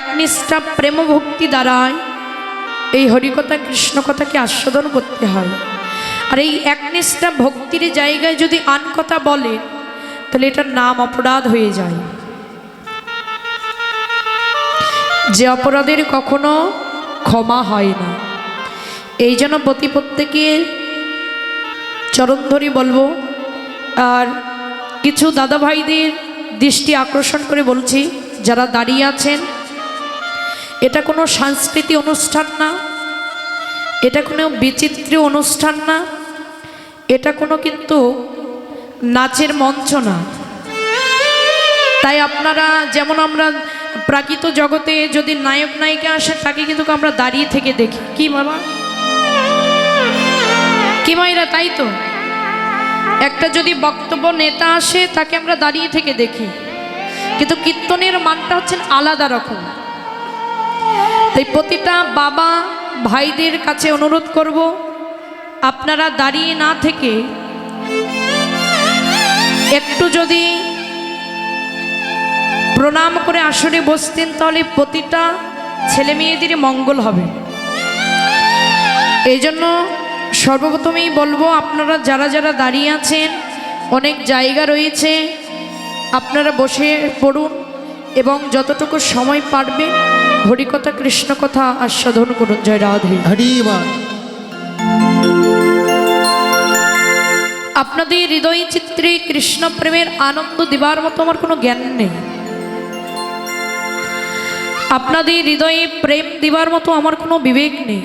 একনিষ্ঠা প্রেম ভক্তি দ্বারাই এই হরিকথা কৃষ্ণ কথাকে আস্বাদন করতে হয়। আর এই একনিষ্ঠা ভক্তির জায়গায় যদি আন কথা বলে, তাহলে এটার নাম অপরাধ হয়ে যায়। যে অপরাধের কখনো ক্ষমা হয় না। এই জন্য প্রতি প্রত্যেকে চরণ ধরি বলব, আর কিছু দাদা ভাইদের দৃষ্টি আকর্ষণ করে বলছি, যারা দাঁড়িয়ে আছেন এটা কোনো সাংস্কৃতিক অনুষ্ঠান না। এটা কোনো বিচিত্র অনুষ্ঠান না। এটা কোনো কিন্তু নাচের মঞ্চ না। তাই আপনারা, যেমন আমরা প্রাকৃত জগতে যদি নায়ক নায়িকা আসে, তাকে কিন্তু আমরা দাঁড়িয়ে থেকে দেখি। কি বাবা কি মাইরা, তাই তো? একটা যদি বক্তব্য নেতা আসে, তাকে আমরা দাঁড়িয়ে থেকে দেখি। কিন্তু কীর্তনের মানটা হচ্ছে আলাদা রকম। তাই প্রতিটা বাবা ভাইদের কাছে অনুরোধ করব, আপনারা দাঁড়িয়ে না থেকে একটু যদি প্রণাম করে আসরে বসতেন, তাহলে প্রতিটা ছেলে মেয়েদেরই মঙ্গল হবে। এই জন্য সর্বপ্রথমেই বলব, আপনারা যারা যারা দাঁড়িয়ে আছেন, অনেক জায়গা রয়েছে, আপনারা বসে পড়ুন। এবং যতটুকু সময় পারবেন হরিকথা কৃষ্ণ কথা আস্বাদন করুন। জয় রাধে। আপনাদের হৃদয় চিত্রে কৃষ্ণ প্রেমের আনন্দ দেবার মতো আমার কোনো জ্ঞান নেই। আপনাদের হৃদয়ে প্রেম দেবার মতো আমার কোনো বিবেক নেই।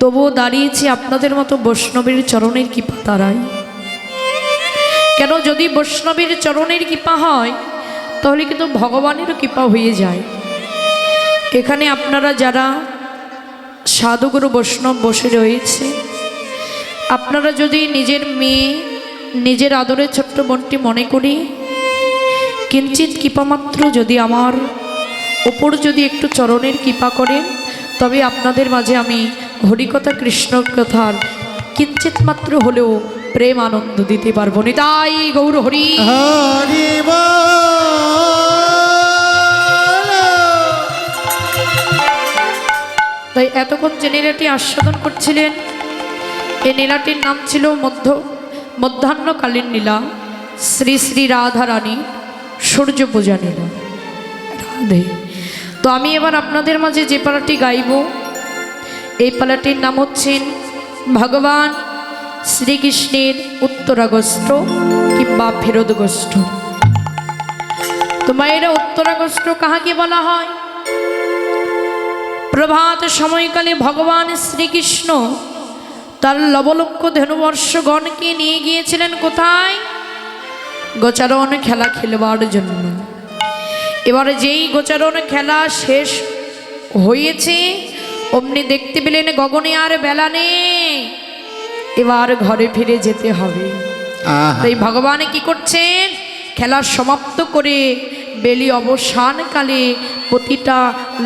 তবুও দাঁড়িয়েছি আপনাদের মতো বৈষ্ণবীর চরণের কৃপা তারাই কেন যদি বৈষ্ণবীর চরণের কৃপা হয় তাহলে কিন্তু ভগবানেরও কৃপা হয়ে যায়। এখানে আপনারা যারা সাধুগুরু বৈষ্ণব বসে রয়েছে, আপনারা যদি নিজের মেয়ে, নিজের আদরের ছোট্ট বোনটি মনে করি কিঞ্চিত কৃপামাত্র যদি আমার ওপর যদি একটু চরণের কৃপা করেন, তবে আপনাদের মাঝে আমি হরিকথা কৃষ্ণ কথার কিঞ্চিত মাত্র হলেও প্রেম আনন্দ দিতে পারব না। তাই গৌর হরি। হরি এতক্ষণ যে নীলাটি আস্বাদন করছিলেন, এই নীলাটির নাম ছিল মধ্য, মধ্যাহ্নকালীন নীলা, শ্রী শ্রী রাধা রানী সূর্য পূজা নীলা তো আমি এবার আপনাদের মাঝে যে পালাটি গাইব, এই পালাটির নাম হচ্ছেন ভগবান শ্রীকৃষ্ণের উত্তরাগস্ট কিংবা ফেরদগস্ট তো মায়েরা উত্তরাগস্ট কাহাকে বলা হয়? প্রভাত সময়কালে ভগবান শ্রীকৃষ্ণ তার লবলক্ষ ধনুবর্ষগণকে নিয়ে গিয়েছিলেন কোথায়? গোচারণ খেলা খেলবার জন্য। এবারে যেই গোচারণ খেলা শেষ হয়েছে অমনি দেখতে পেলেন গগনে আর বেলা নেই। এবার ঘরে ফিরে যেতে হবে। তাই ভগবান কি করছেন? খেলা সমাপ্ত করে বেলি অবসানকালে প্রতিটা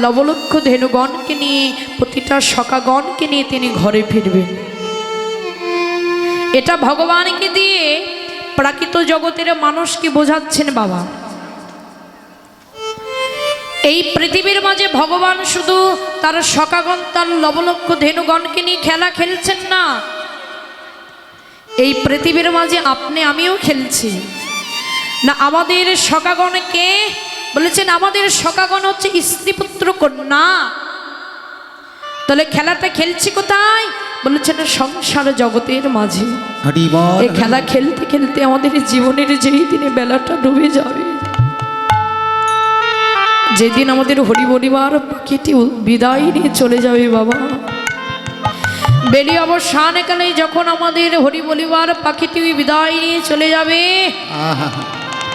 লবলক্ষ ধেনুগণকে নিয়ে, প্রতিটা সকাগণকে নিয়ে তিনি ঘরে ফিরবেন। এটা ভগবানকে দিয়ে প্রাকৃত জগতের মানুষকে বোঝাচ্ছেন বাবা। এই পৃথিবীর মাঝে ভগবান শুধু তার সকাগণ তার লবলক্ষ ধেনুগণকে নিয়ে খেলা খেলছেন না। এই পৃথিবীর মাঝে আপনি, আমিও খেলছি। না, আমাদের সকাগণকে বলেছেন আমাদের সকাগণ হচ্ছে স্ত্রী পুত্র কন্যা। তাহলে খেলাটা খেলছি কোথায়? বলেছেন সংসার জগতের মাঝে। এই খেলা খেলতে খেলতে আমাদের জীবনের যেই দিনে বেলাটা ডুবে যাবে। যেদিন আমাদের হরি পরিবার পাখিটি বিদায় নিয়ে চলে যাবে বাবা। বেলি অবসানকালে যখন আমাদের হরি বলিবার পাখিটি বিদায় নিয়ে চলে যাবে।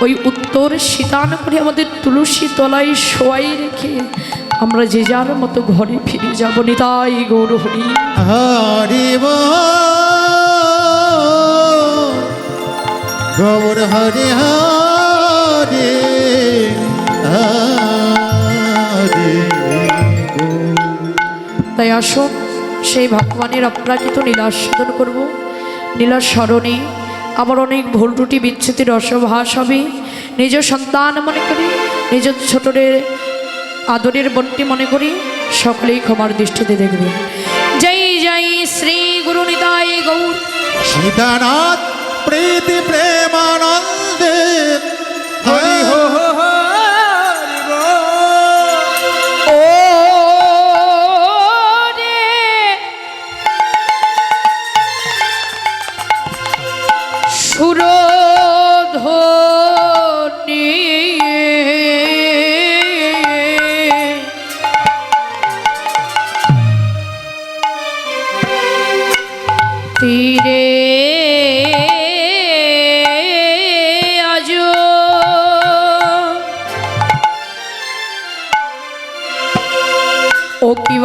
ওই উত্তর শীতান করে আমাদের তুলসী তলায় শোয়াই রেখে আমরা যে যার মতো ঘরে ফিরে যাব। নিতাই গৌর হরি। হরি গৌর হরি তাই আসুন সেই ভগবানের অপ্রাকৃত নীলাস্বাদন করব। নীলার স্মরণে আবার অনেক ভুল ত্রুটি বিচ্ছুতির রসভাস হবে। নিজ সন্তান মনে করি নিজ ছোটদের আদরের বন্টি মনে করি সকলেই ক্ষমার দৃষ্টিতে দেখবে। জয় জয় শ্রী গুরু নিতাই গৌর। সীতানাথ প্রীতি প্রেমানন্দে। হরি।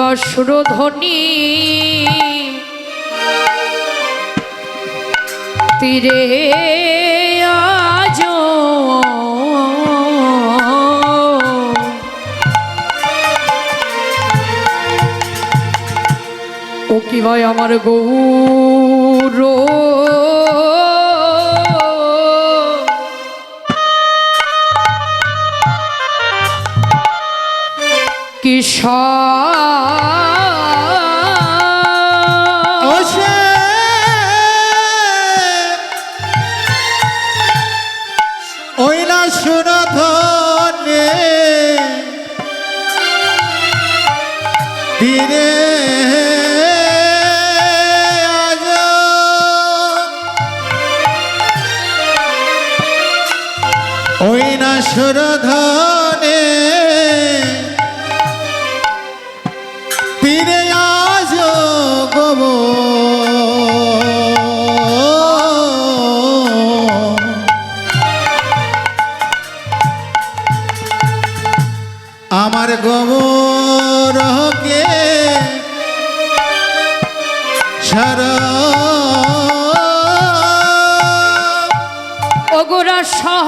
ও কিবা সুরধ্বনি তীরে আজ ও কি ভাই আমার গৌর? কিশোর। ওই না সুরধনে তীরে আজ ওই না সুরধনে আমার গোবরকে সারা। ওগুরা সহ